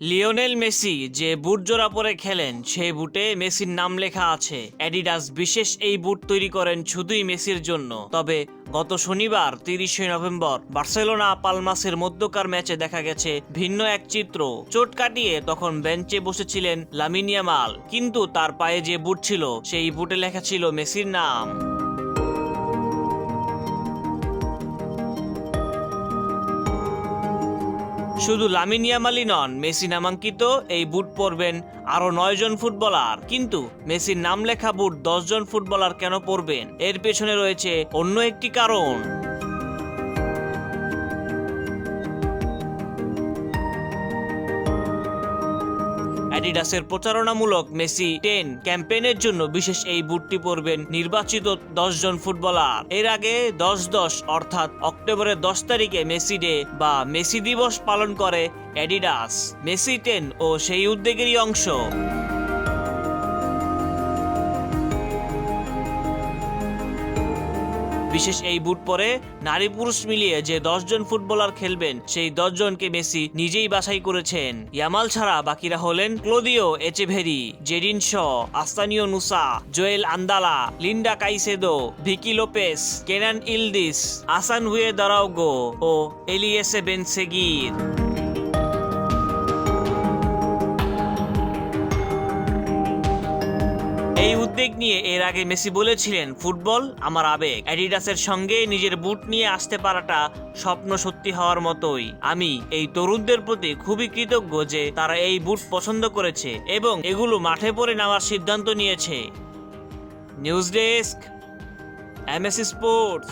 Lionel Messi যে বুট জোড়া পরে খেলেন, সেই বুটে মেসির নাম লেখা আছে। অ্যাডিডাস বিশেষ এই বুট তৈরি করেন শুধুই মেসির জন্য। তবে গত শনিবার, তিরিশে নভেম্বর, বার্সেলোনা পালমাসের মধ্যকার ম্যাচে দেখা গেছে ভিন্ন এক চিত্র। চোট কাটিয়ে তখন বেঞ্চে বসেছিলেন লামিনিয়ামাল কিন্তু তার পায়ে যে বুট ছিল, সেই বুটে লেখা ছিল মেসির নাম। শুধু লামিনিয়া মালি নন, মেসি নামাঙ্কিত, এই বুট পরবেন আরও নয় জন ফুটবলার। কিন্তু মেসির নাম লেখা বুট দশ জন ফুটবলার কেন পরবেন? এর পেছনে রয়েছে অন্য একটি কারণ। অ্যাডিডাসের প্রচারণামূলক মেসি টেন ক্যাম্পেইনের জন্য বিশেষ এই বুটটি পরবেন নির্বাচিত দশজন ফুটবলার। এর আগে দশ দশ, অর্থাৎ অক্টোবরের দশ তারিখে মেসি ডে বা মেসি দিবস পালন করে অ্যাডিডাস। মেসি টেন ও সেই উদ্যোগেরই অংশ। বিশেষ এই বুট পরে নারী পুরুষ মিলিয়ে যে দশজন ফুটবলার খেলবেন, সেই দশজনকে মেসি নিজেই বাছাই করেছেন। ইয়ামাল ছাড়া বাকিরা হলেন ক্লোদিও এচেভেরি জেডিন শ আস্তানীয় নুসা, Joel আন্দালা, Linda Caicedo, Vicky Lopez, Kenan Yildiz, আসান হুয়ে দারাউগো ও এলিয়েসে বেনসেগির। এই উদ্বেগ নিয়ে এর আগে মেসি বলেছিলেন, ফুটবল আমার আবেগ। অ্যাডিডাসের সঙ্গে নিজের বুট নিয়ে আসতে পারাটা স্বপ্ন সত্যি হওয়ার মতোই। আমি এই তরুণদের প্রতি খুবই কৃতজ্ঞ যে তারা এই বুট পছন্দ করেছে এবং এগুলো মাঠে পরে নেওয়ার সিদ্ধান্ত নিয়েছে। News desk MAC sports.